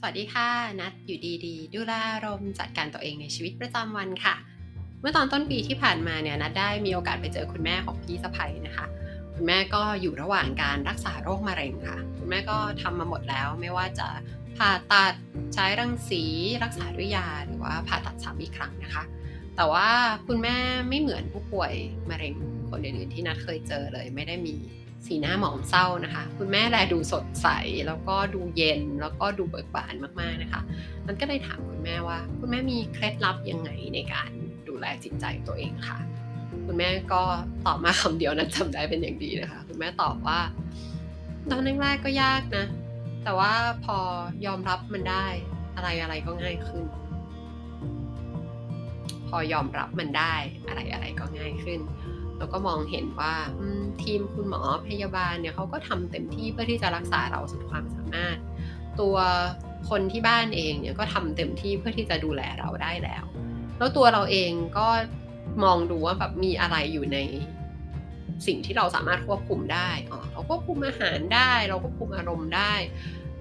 สวัสดีค่ะ นัดอยู่ดีๆดูแลอารมณ์จัดการตัวเองในชีวิตประจำวันค่ะ เมื่อตอนต้นปีที่ผ่านมาเนี่ยนัดได้มีโอกาสไปเจอคุณแม่ของพี่สะใภ้นะคะ คุณแม่ก็อยู่ระหว่างการรักษาโรคมะเร็งค่ะ คุณแม่ก็ทำมาหมดแล้วไม่ว่าจะผ่าตัดใช้รังสีรักษาด้วยยาหรือว่าผ่าตัดซ้ำอีกครั้งนะคะ แต่ว่าคุณแม่ไม่เหมือนผู้ป่วยมะเร็งคนอื่นๆที่นัดเคยเจอเลยไม่ได้มี สีหน้าหมองเศร้านะคะ คุณแม่แลดูสดใสแล้วก็ดูเย็นแล้วก็ดูเบิกบานมากๆนะคะนันก็เลยถามคุณแม่ว่า คุณแม่มีเคล็ดลับยังไงในการดูแลจิตใจตัวเองค่ะ คุณแม่ก็ตอบมาคำเดียวนั้นจำได้เป็นอย่างดีนะคะ คุณแม่ตอบว่าตอนแรกๆก็ยากนะ แต่ว่าพอยอมรับมันได้อะไรอะไรก็ง่ายขึ้น พอยอมรับมันได้อะไรอะไรก็ง่ายขึ้น แล้วก็มองเห็นว่า ทีมคุณหมอพยาบาลเนี่ยเขาก็ทำเต็มที่เพื่อที่จะรักษาเราสุดความสามารถ ตัวคนที่บ้านเองเนี่ยก็ทำเต็มที่เพื่อที่จะดูแลเราได้แล้ว แล้วตัวเราเองก็มองดูว่าแบบมีอะไรอยู่ในสิ่งที่เราสามารถควบคุมได้อ๋อเราควบคุมอาหารได้ เราควบคุมอารมณ์ได้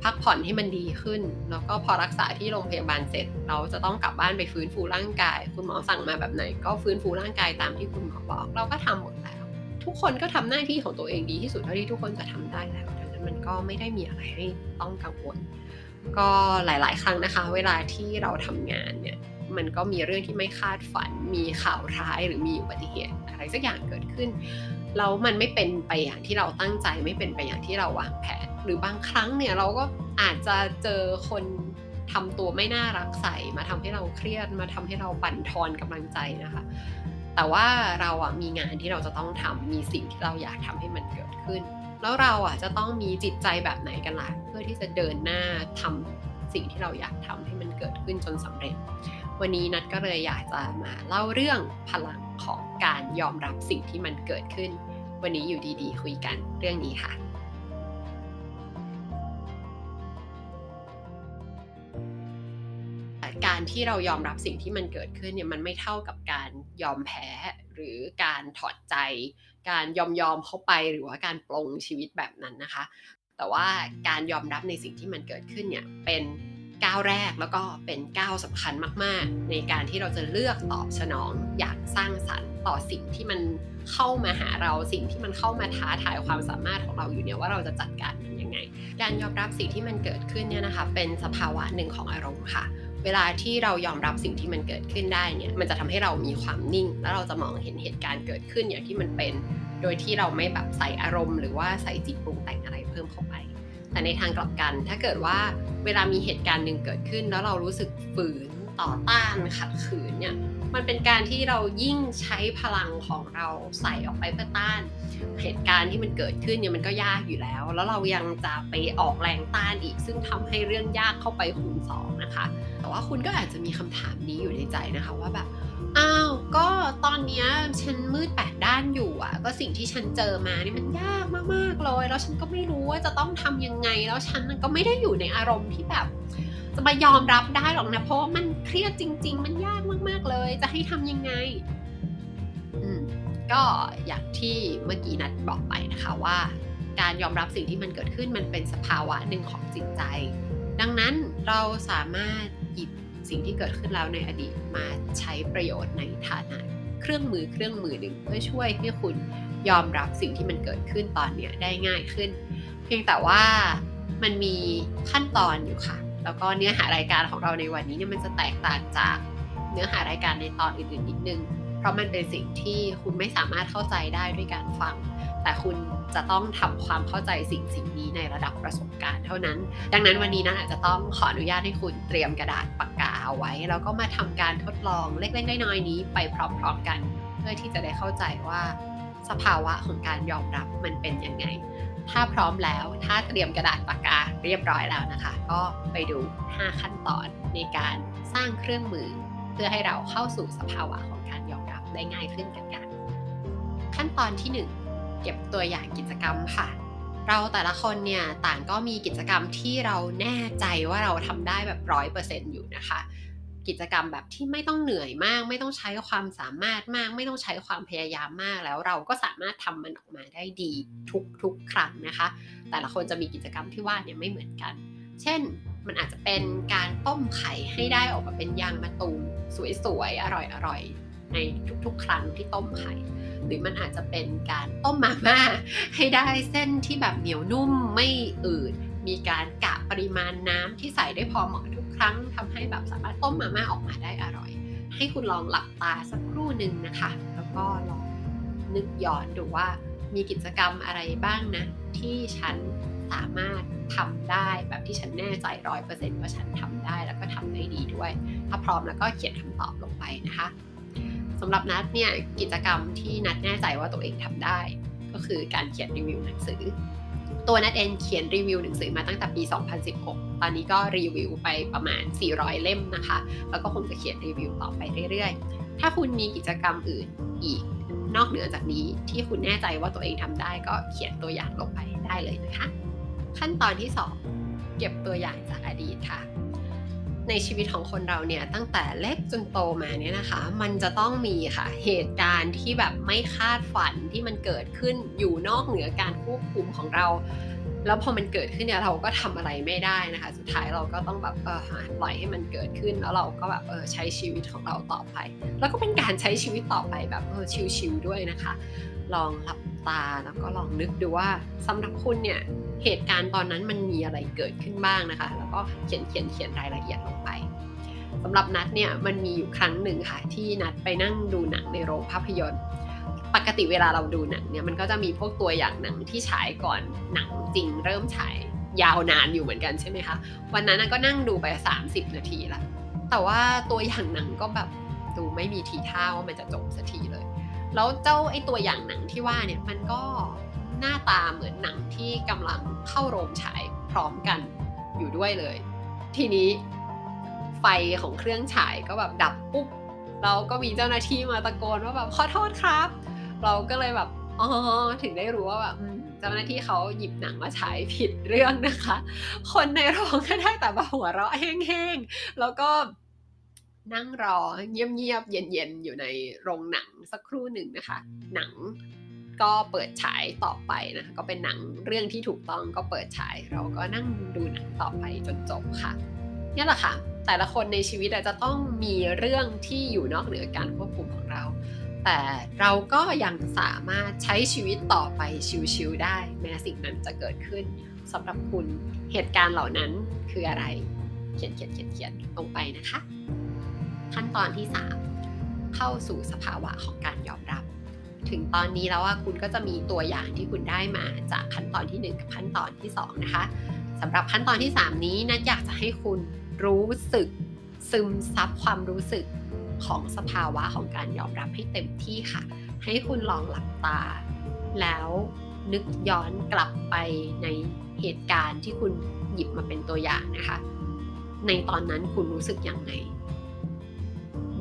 พักผ่อนให้มันดีขึ้น แล้วก็พอรักษาที่โรงพยาบาลเสร็จ เราจะต้องกลับบ้านไปฟื้นฟูร่างกาย คุณหมอสั่งมาแบบไหน ก็ฟื้นฟูร่างกายตามที่คุณหมอบอก เราก็ทำหมดแล้ว ทุกคนก็ทำหน้าที่ของตัวเองดีที่สุดเท่าที่ทุกคนจะทำได้แล้วดังนั้นมันก็ไม่ได้มีอะไรให้ต้องกังวล ก็หลาย ๆ ครั้งนะคะ เวลาที่เราทำงานเนี่ยมันก็มีเรื่องที่ไม่คาดฝัน มีข่าวร้ายหรือมีอุบัติเหตุอะไรสักอย่างเกิดขึ้นแล้วมันไม่เป็นไปอย่างที่เราตั้งใจไม่เป็นไปอย่างที่เราวางแผน หรือบางครั้งเนี่ยเราก็อาจจะเจอคนทำตัวไม่น่ารักใส่มาทำให้เราเครียดมาทำให้เราบั่นทอนกำลังใจนะคะ แต่ว่าเราอะมีงานที่เราจะต้องทำมีสิ่งที่เราอยากทำให้มันเกิดขึ้น แล้วเราอะจะต้องมีจิตใจแบบไหนกันล่ะเพื่อที่จะเดินหน้าทำสิ่งที่เราอยากทำให้มันเกิดขึ้นจนสำเร็จ วันนี้นัดก็เลยอยากจะมาเล่าเรื่องพลังของการยอมรับสิ่งที่มันเกิดขึ้น วันนี้อยู่ดีๆ คุยกันเรื่องนี้ค่ะ การที่เรายอมรับสิ่งที่มันเกิดขึ้นเนี่ยมันไม่เท่ากับการยอมแพ้หรือการถอดใจ การยอมยอมเข้าไปหรือว่าการปลงชีวิตแบบนั้นนะคะ แต่ว่าการยอมรับในสิ่งที่มันเกิดขึ้นเนี่ยเป็นก้าวแรกแล้วก็เป็นก้าวสำคัญมาก ๆ ในการที่เราจะเลือกตอบสนองอย่างสร้างสรรค์ต่อสิ่งที่มันเข้ามาหาเราสิ่งที่มันเข้ามาท้าทายความสามารถของเราอยู่เนี่ยว่าเราจะจัดการมันยังไง การยอมรับสิ่งที่มันเกิดขึ้นเนี่ยนะคะ เป็นสภาวะหนึ่งของอารมณ์ค่ะ เวลาที่เรายอมรับสิ่งที่มันเกิดขึ้นได้เนี่ยมันจะทำให้เรามีความนิ่ง แล้วเราจะมองเห็นเหตุการณ์เกิดขึ้นอย่างที่มันเป็น โดยที่เราไม่แบบใส่อารมณ์ หรือว่าใส่จิตปรุงแต่งอะไรเพิ่มเข้าไป แต่ในทางกลับกัน ถ้าเกิดว่าเวลามีเหตุการณ์หนึ่งเกิดขึ้น แล้วเรารู้สึกฝืนต่อต้านขัดขืนเนี่ย มันเป็นการที่เรายิ่งใช้พลังของเราใส่ออกไปเพื่อต้าน เหตุการณ์ที่มันเกิดขึ้นเนี่ยมันก็ยากอยู่แล้ว แล้วเรายังจะไปออกแรงต้านอีก ซึ่งทำให้เรื่องยากเข้าไปคูณสองนะคะ แต่ว่าคุณก็อาจจะมีคำถามนี้อยู่ในใจนะคะว่าแบบอ้าวก็ตอนนี้ฉันมืดแปดด้านอยู่อะ ก็สิ่งที่ฉันเจอมานี่มันยากมากๆเลย แล้วฉันก็ไม่รู้ว่าจะต้องทำยังไง แล้วฉันก็ไม่ได้อยู่ในอารมณ์ที่แบบ จะมายอมรับได้หรอกนะ เพราะว่ามันเครียดจริง ๆ มันยากมาก ๆ เลย จะให้ทำยังไงก็อย่างที่เมื่อกี้นัดบอกไปนะคะว่า การยอมรับสิ่งที่มันเกิดขึ้นมันเป็นสภาวะหนึ่งของจิตใจ ดังนั้นเราสามารถหยิบสิ่งที่เกิดขึ้นแล้วในอดีตมาใช้ประโยชน์ในฐานะเครื่องมือเครื่องมือหนึ่งเพื่อช่วยให้คุณยอมรับสิ่งที่มันเกิดขึ้นตอนนี้ได้ง่ายขึ้น เพียงแต่ว่ามันมีขั้นตอนอยู่ค่ะ แล้วก็เนื้อหารายการของเราในวันนี้เนี่ยมันจะแตกต่างจากเนื้อหารายการในตอนอื่นๆนิดนึง เพราะมันเป็นสิ่งที่คุณไม่สามารถเข้าใจได้ด้วยการฟัง แต่คุณจะต้องทำความเข้าใจสิ่งสิ่งนี้ในระดับประสบการณ์เท่านั้น ดังนั้นวันนี้นะอาจจะต้องขออนุญาตให้คุณเตรียมกระดาษปากกาเอาไว้ แล้วก็มาทำการทดลองเล็กๆน้อยๆนี้ไปพร้อมๆกัน เพื่อที่จะได้เข้าใจว่าสภาวะของการยอมรับมันเป็นยังไง ถ้าพร้อมแล้ว ถ้าเตรียมกระดาษปากกาเรียบร้อยแล้วนะคะ ก็ไปดู 5 ขั้นตอนในการสร้างเครื่องมือ เพื่อให้เราเข้าสู่สภาวะของการยอมรับได้ง่ายขึ้นกันกัน ขั้นตอนที่ 1 เก็บตัวอย่างกิจกรรมค่ะ เราแต่ละคนเนี่ยต่างก็มีกิจกรรมที่เราแน่ใจว่าเราทำได้แบบร้อยเปอร์เซ็นต์อยู่นะคะ กิจกรรมแบบที่ไม่ต้องเหนื่อยมาก ไม่ต้องใช้ความสามารถมาก ไม่ต้องใช้ความพยายามมากแล้วเราก็สามารถทำมันออกมาได้ดีทุกๆ ครั้งนะคะ แต่ละคนจะมีกิจกรรมที่ว่าเนี่ยไม่เหมือนกัน เช่นมันอาจจะเป็นการต้มไข่ให้ได้ออกมาเป็นยางมะตูมสวยๆ อร่อยๆ ในทุกๆ ครั้งที่ต้มไข่ หรือมันอาจจะเป็นการต้มมาม่าให้ได้เส้นที่แบบเหนียวนุ่มไม่อืด มีการกะปริมาณน้ำที่ใส่ได้พอเหมาะทุกครั้งทำให้แบบสามารถต้มมาม่าออกมาได้อร่อย ให้คุณลองหลับตาสักครู่หนึ่งนะคะ แล้วก็ลองนึกย้อนดูว่ามีกิจกรรมอะไรบ้างนะ ที่ฉันสามารถทำได้แบบที่ฉันแน่ใจร้อยเปอร์เซ็นต์ว่าฉันทำได้แล้วก็ทำได้ดีด้วย ถ้าพร้อมแล้วก็เขียนคำตอบลงไปนะคะสำหรับนัดเนี่ยกิจกรรมที่นัดแน่ใจว่าตัวเองทำได้ ก็คือการเขียนรีวิวหนังสือ ตัวนัดเองเขียนรีวิวหนังสือมาตั้งแต่ปี 2016 ตอนนี้ก็รีวิวไปประมาณ 400 เล่มนะคะ แล้วก็คงจะเขียนรีวิวต่อไปเรื่อยๆ ถ้าคุณมีกิจกรรมอื่นอีกนอกเหนือจากนี้ที่คุณแน่ใจว่าตัวเองทำได้ก็เขียนตัวอย่างลงไปได้เลยนะคะ ขั้นตอนที่ 2 เก็บตัวอย่างจากอดีตค่ะ ในชีวิตของคนเราเนี่ยตั้งแต่เล็กจนโตมาเนี่ยนะคะ มันจะต้องมีค่ะเหตุการณ์ที่แบบไม่คาดฝันที่มันเกิดขึ้นอยู่นอกเหนือการควบคุมของเรา แล้วพอมันเกิดขึ้นเนี่ยเราก็ทำอะไรไม่ได้นะคะ สุดท้ายเราก็ต้องแบบเออปล่อยให้มันเกิดขึ้นแล้วเราก็แบบเออใช้ชีวิตของเราต่อไป แล้วก็เป็นการใช้ชีวิตต่อไปแบบเออชิลๆด้วยนะคะ ลองหลับ ตา แล้วก็ลองนึกดูว่าสำหรับคุณเนี่ยเหตุการณ์ตอนนั้นมันมีอะไรเกิดขึ้นบ้างนะคะ แล้วก็เขียนเขียนเขียนรายละเอียดลงไปสำหรับนัดเนี่ยมันมีอยู่ครั้งหนึ่งค่ะที่นัดไปนั่งดูหนังในโรงภาพยนตร์ ปกติเวลาเราดูหนังเนี่ยมันก็จะมีพวกตัวอย่างหนังที่ฉายก่อนหนังจริงเริ่มฉายยาวนานอยู่เหมือนกันใช่ไหมคะวันนั้นก็นั่งดูไป 30 นาทีละแต่ว่าตัวอย่างหนังก็แบบดูไม่มีทีท่าว่ามันจะจบสักทีเลย แล้วเจ้าไอตัวอย่างหนังที่ว่าเนี่ยมันก็หน้าตาเหมือนหนังที่กำลังเข้าโรงฉายพร้อมกันอยู่ด้วยเลย ทีนี้ไฟของเครื่องฉายก็แบบดับปุ๊บเราก็มีเจ้าหน้าที่มาตะโกนว่าแบบขอโทษครับ เราก็เลยแบบอ๋อถึงได้รู้ว่าแบบเจ้าหน้าที่เขาหยิบหนังมาฉายผิดเรื่องนะคะ คนในโรงก็ได้แต่มาหัวเราะแห้งๆแล้วก็ นั่งรอเงียบๆเย็นๆ อยู่ในโรงหนังสักครู่หนึ่งนะคะ หนังก็เปิดฉายต่อไปนะคะก็เป็นหนังเรื่องที่ถูกต้องก็เปิดฉายเราก็นั่งดูหนังต่อไปจนจบค่ะนี่แหละค่ะ แต่ละคนในชีวิตจะต้องมีเรื่องที่อยู่นอกเหนือการควบคุมของเรา แต่เราก็ยังสามารถใช้ชีวิตต่อไปชิวๆได้ แม้สิ่งนั้นจะเกิดขึ้นสำหรับคุณเหตุการณ์เหล่านั้นคืออะไร เขียนเขียนเขียนเขียนลงไปนะคะขั้น ตอนที่ 3 เข้าสู่สภาวะของการยอมรับ ถึงตอนนี้แล้วว่าคุณก็จะมีตัวอย่างที่คุณได้มาจากขั้นตอนที่ 1 กับขั้นตอนที่ 2 นะคะสำหรับขั้นตอนที่ 3 นี้นัดอยากจะให้คุณรู้สึกซึมซับความรู้สึกของสภาวะของการยอมรับให้เต็มที่ค่ะ ให้คุณลองหลับตา แล้วนึกย้อนกลับไปในเหตุการณ์ที่คุณหยิบมาเป็นตัวอย่างนะคะ ในตอนนั้นคุณรู้สึกอย่างไร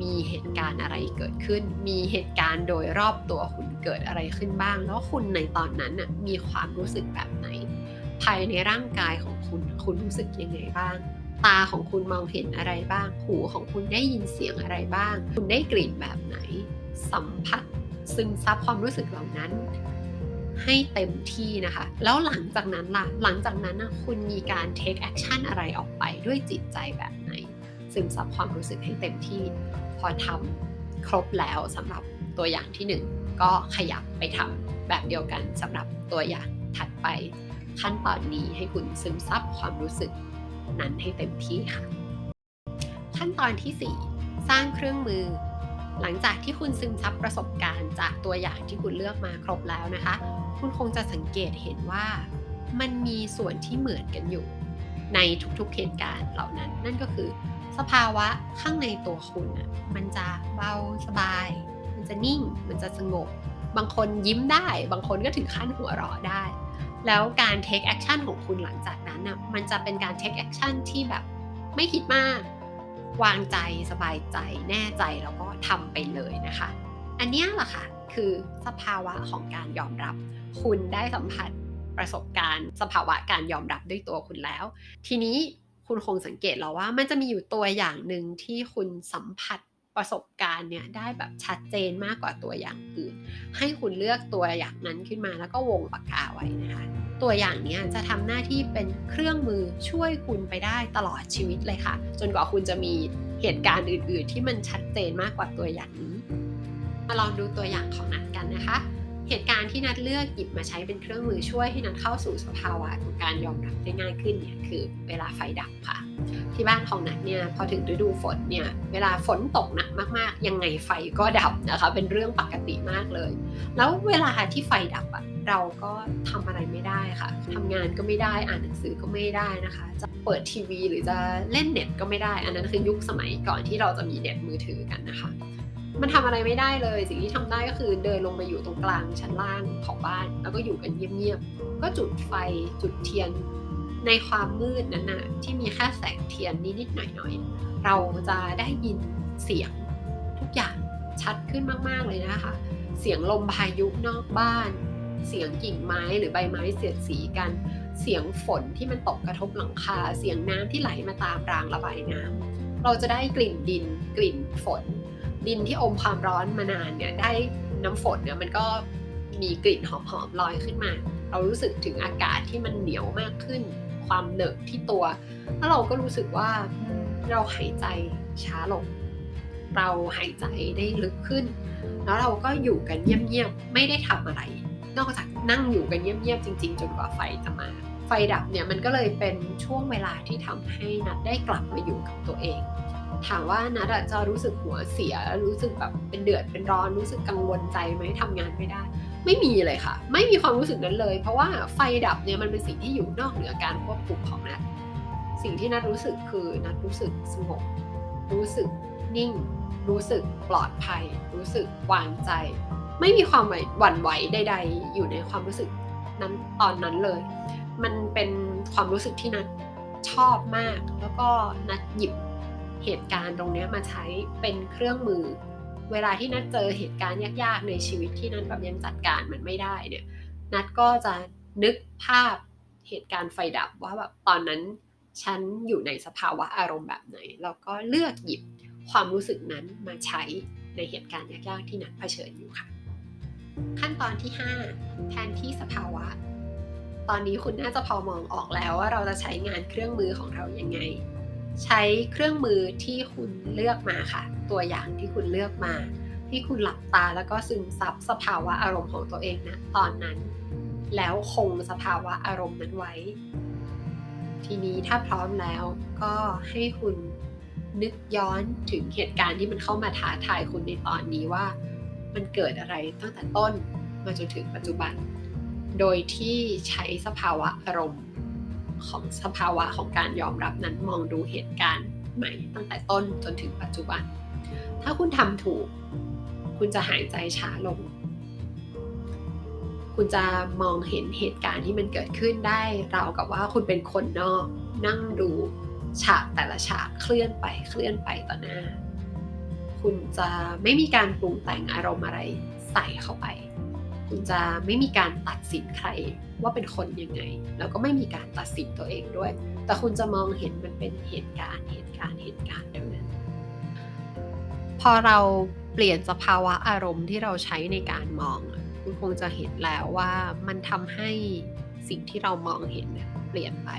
มีเหตุการณ์อะไรเกิดขึ้น มีเหตุการณ์โดยรอบตัวคุณเกิดอะไรขึ้นบ้าง แล้วคุณในตอนนั้นน่ะมีความรู้สึกแบบไหน ภายในร่างกายของคุณ คุณรู้สึกยังไงบ้าง ตาของคุณมองเห็นอะไรบ้าง หูของคุณได้ยินเสียงอะไรบ้าง คุณได้กลิ่นแบบไหน สัมผัสซึมซับความรู้สึกเหล่านั้น ให้เต็มที่นะคะ แล้วหลังจากนั้นล่ะ หลังจากนั้นนะคุณมีการ take action อะไรออกไปด้วยจิตใจแบบไหน ซึมซับความรู้สึกให้เต็มที่ พอทำครบแล้วสำหรับตัวอย่างที่ 1 ก็ขยับไปทำแบบเดียวกันสำหรับตัวอย่างถัดไปขั้นตอนนี้ให้คุณซึมซับความรู้สึกนั้นให้เต็มที่ค่ะ ขั้นตอนที่ 4 สร้างเครื่องมือ หลังจากที่คุณซึมซับประสบการณ์จากตัวอย่างที่คุณเลือกมาครบแล้วนะคะ คุณคงจะสังเกตเห็นว่า มันมีส่วนที่เหมือนกันอยู่ ในทุกๆเหตุการณ์เหล่านั้น นั่นก็คือ สภาวะข้างในตัวคุณอะมันจะเบาสบาย มันจะนิ่ง มันจะสงบ บางคนยิ้มได้ บางคนก็ถึงขั้นหัวเราะได้ แล้วการ take action ของคุณหลังจากนั้นอะมันจะเป็นการ take action ที่แบบไม่คิดมาก วางใจสบายใจแน่ใจแล้วก็ทำไปเลยนะคะ อันนี้แหละค่ะคือสภาวะของการยอมรับ คุณได้สัมผัสประสบการณ์ สภาวะการยอมรับด้วยตัวคุณแล้ว ทีนี้ คุณคงสังเกตแล้วว่ามันจะมีอยู่ตัวอย่างหนึ่งที่คุณสัมผัสประสบการณ์เนี่ยได้แบบชัดเจนมากกว่าตัวอย่างอื่น ให้คุณเลือกตัวอย่างนั้นขึ้นมาแล้วก็วงปากกาไว้นะคะ ตัวอย่างเนี้ยจะทำหน้าที่เป็นเครื่องมือช่วยคุณไปได้ตลอดชีวิตเลยค่ะ จนกว่าคุณจะมีเหตุการณ์อื่น ๆ ที่มันชัดเจนมากกว่าตัวอย่างนี้ มาลองดูตัวอย่างของนัดกันนะคะ เหตุการณ์ที่นัดเลือกหยิบมาใช้เป็นเครื่องมือช่วยให้นัดเข้าสู่สภาวะของการยอมรับได้ง่ายขึ้นเนี่ยคือเวลาไฟดับค่ะ ที่บ้านของนัดเนี่ยพอถึงฤดูฝนเนี่ยเวลาฝนตกหนักมากๆ ยังไงไฟก็ดับนะคะเป็นเรื่องปกติมากเลย แล้วเวลาที่ไฟดับอะเราก็ทำอะไรไม่ได้ค่ะทำงานก็ไม่ได้อ่านหนังสือก็ไม่ได้นะคะ จะเปิดทีวีหรือจะเล่นเน็ตก็ไม่ได้ อันนั้นคือยุคสมัยก่อนที่เราจะมีเน็ตมือถือกันนะคะ มันทำอะไรไม่ได้เลย สิ่งที่ทำได้ก็คือเดินลงมาอยู่ตรงกลางชั้นล่างของบ้าน แล้วก็อยู่กันเงียบๆก็จุดไฟจุดเทียนในความมืดนั้นนะที่มีแค่แสงเทียนนิดๆหน่อยๆ เราจะได้ยินเสียงทุกอย่างชัดขึ้นมากๆเลยนะคะ เสียงลมพายุนอกบ้าน เสียงกิ่งไม้หรือใบไม้เสียดสีกัน เสียงฝนที่มันตกกระทบหลังคา เสียงน้ำที่ไหลมาตามรางระบายน้ำเราจะได้กลิ่นดิน กลิ่นฝน ดินที่อมความร้อนมานานเนี่ยได้น้ำฝนเนี่ยมันก็มีกลิ่นหอมๆลอยขึ้นมา เรารู้สึกถึงอากาศที่มันเหนียวมากขึ้น ความเหนอะที่ตัว แล้วเราก็รู้สึกว่าเราหายใจช้าลง เราหายใจได้ลึกขึ้น แล้วเราก็อยู่กันเงียบๆไม่ได้ทำอะไร นอกจากนั่งอยู่กันเงียบๆจริง ๆ จนกว่าไฟจะมา ไฟดับเนี่ยมันก็เลยเป็นช่วงเวลาที่ทำให้นัดได้กลับมาอยู่กับตัวเอง ถามว่านัดจะรู้สึกหัวเสียรู้สึกแบบเป็นเดือดเป็นร้อนรู้สึกกังวลใจไหมทำงานไม่ได้ ไม่มีเลยค่ะ ไม่มีความรู้สึกนั้นเลย เพราะว่าไฟดับเนี่ยมันเป็นสิ่งที่อยู่นอกเหนือการควบคุมของนัดสิ่งที่นัดรู้สึกคือนัดรู้สึกสงบรู้สึกนิ่ง รู้สึกปลอดภัย รู้สึกวางใจ ไม่มีความหวั่นไหวใด ๆ อยู่ในความรู้สึกนั้นตอนนั้นเลย มันเป็นความรู้สึกที่นัดชอบมาก แล้วก็นัดหยิบ เหตุการณ์ตรงนี้มาใช้เป็นเครื่องมือ เวลาที่นัดเจอเหตุการณ์ยากๆ ในชีวิตที่นัดแบบยังจัดการมันไม่ได้เนี่ยนัดก็จะนึกภาพเหตุการณ์ไฟดับว่าแบบตอนนั้นฉันอยู่ในสภาวะอารมณ์แบบไหน แล้วก็เลือกหยิบความรู้สึกนั้นมาใช้ในเหตุการณ์ยากๆที่นัดเผชิญอยู่ค่ะ ขั้นตอนที่ 5 แทนที่สภาวะ ตอนนี้คุณน่าจะพอมองออกแล้วว่าเราจะใช้งานเครื่องมือของเรายังไง ใช้เครื่องมือที่คุณเลือกมาค่ะ ตัวอย่างที่คุณเลือกมา ที่คุณหลับตาแล้วก็ซึมซับสภาวะอารมณ์ของตัวเองนะตอนนั้น แล้วคงสภาวะอารมณ์นั้นไว้ ทีนี้ถ้าพร้อมแล้วก็ให้คุณนึกย้อนถึงเหตุการณ์ที่มันเข้ามาท้าทายคุณในตอนนี้ว่า มันเกิดอะไรตั้งแต่ต้นมาจนถึงปัจจุบัน โดยที่ใช้สภาวะอารมณ์ ของสภาวะของการยอมรับนั้นมองดูเหตุการณ์ใหม่ตั้งแต่ต้นจนถึงปัจจุบัน ถ้าคุณทำถูก คุณจะหายใจช้าลง คุณจะมองเห็นเหตุการณ์ที่มันเกิดขึ้นได้ราวกับว่าคุณเป็นคนนอกนั่งดูฉากแต่ละฉากเคลื่อนไปเคลื่อนไปต่อหน้า คุณจะไม่มีการปรุงแต่งอารมณ์อะไรใส่เข้าไป คุณจะไม่มีการตัดสินใครว่าเป็นคนยังไง แล้วก็ไม่มีการตัดสินตัวเองด้วย แต่คุณจะมองเห็นมันเป็นเหตุการณ์เหตุการณ์เหตุการณ์เท่านั้นพอเราเปลี่ยนสภาวะอารมณ์ที่เราใช้ในการมอง คุณคงจะเห็นแล้วว่ามันทำให้สิ่งที่เรามองเห็นเปลี่ยนไป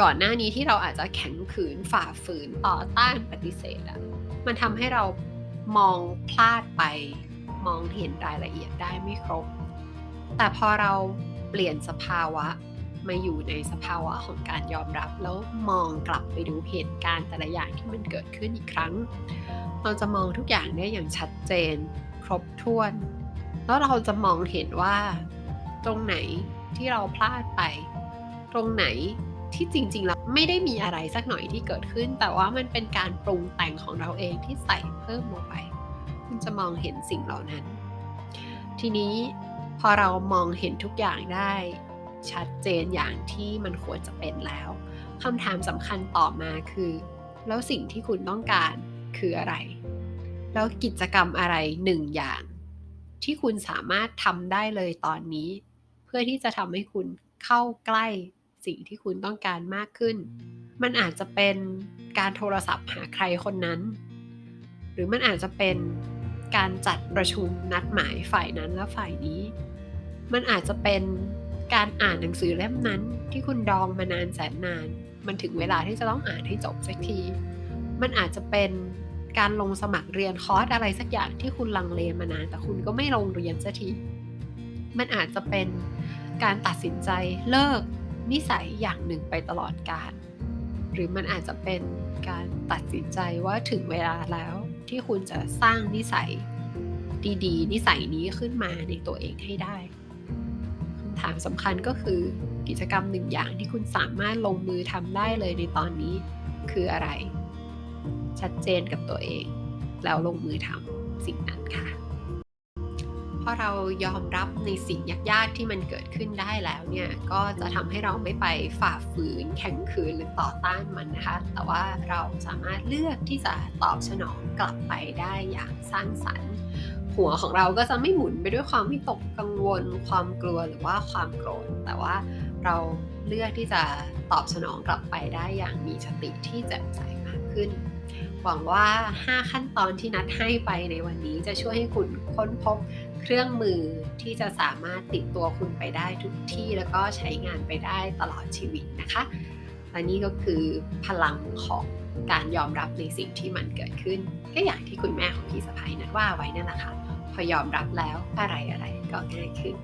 ก่อนหน้านี้ที่เราอาจจะแข็งขืนฝ่าฝืนต่อต้านปฏิเสธอะมันทำให้เรามองพลาดไป มองเห็นรายละเอียดได้ไม่ครบ แต่พอเราเปลี่ยนสภาวะมาอยู่ในสภาวะของการยอมรับ แล้วมองกลับไปดูเหตุการณ์แต่ละอย่างที่มันเกิดขึ้นอีกครั้ง เราจะมองทุกอย่างได้อย่างชัดเจน ครบถ้วน แล้วเราจะมองเห็นว่า ตรงไหนที่เราพลาดไป ตรงไหนที่จริงๆแล้วไม่ได้มีอะไรสักหน่อยที่เกิดขึ้น แต่ว่ามันเป็นการปรุงแต่งของเราเองที่ใส่เพิ่มลงไป คุณจะมองเห็นสิ่งเหล่านั้น ทีนี้พอเรามองเห็นทุกอย่างได้ชัดเจนอย่างที่มันควรจะเป็นแล้วคำถามสำคัญต่อมาคือ แล้วสิ่งที่คุณต้องการคืออะไร แล้วกิจกรรมอะไรหนึ่งอย่าง ที่คุณสามารถทำได้เลยตอนนี้ เพื่อที่จะทำให้คุณเข้าใกล้สิ่งที่คุณต้องการมากขึ้น มันอาจจะเป็นการโทรศัพท์หาใครคนนั้น หรือมันอาจจะเป็น การจัดประชุมนัดหมายฝ่ายนั้นและฝ่ายนี้ มันอาจจะเป็นการอ่านหนังสือเล่มนั้นที่คุณดองมานานแสนนาน มันถึงเวลาที่จะต้องอ่านให้จบสักที มันอาจจะเป็นการลงสมัครเรียนคอร์สอะไรสักอย่างที่คุณลังเลมานาน แต่คุณก็ไม่ลงเรียนสักที มันอาจจะเป็นการตัดสินใจเลิกนิสัยอย่างหนึ่งไปตลอดกาล หรือมันอาจจะเป็นการตัดสินใจว่าถึงเวลาแล้ว ที่คุณจะสร้างนิสัยดีๆ นิสัยนี้ขึ้นมาในตัวเองให้ได้คำถามสำคัญก็คือกิจกรรมหนึ่งอย่างที่คุณสามารถลงมือทำได้เลยในตอนนี้คืออะไร ชัดเจนกับตัวเอง แล้วลงมือทำสิ่งนั้นค่ะ พอเรายอมรับในสิ่งยากๆที่มันเกิดขึ้นได้แล้วเนี่ยก็จะทำให้เราไม่ไปฝ่าฝืนแข็งขืนหรือต่อต้านมันนะคะแต่ว่าเราสามารถเลือกที่จะตอบสนองกลับไปได้อย่างสร้างสรรค์ หัวของเราก็จะไม่หมุนไปด้วยความวิตกกังวล ความกลัวหรือว่าความโกรธแต่ว่าเราเลือกที่จะตอบสนองกลับไปได้อย่างมีสติที่แจ่มใสมากขึ้นหวังว่า 5 ขั้นตอนที่นัดให้ไปในวันนี้จะช่วยให้คุณค้นพบ เครื่องมือที่จะสามารถติดตัวคุณไปได้ทุกที่แล้วก็ใช้งานไปได้ตลอดชีวิตนะคะและนี่ก็คือพลังของการยอมรับในสิ่งที่มันเกิดขึ้นก็อย่างที่คุณแม่ของพี่สะพ้ยนัดว่าไว้นั่นแหละค่ะพอยอมรับแล้วอะไรอะไรก็ง่ายขึ้น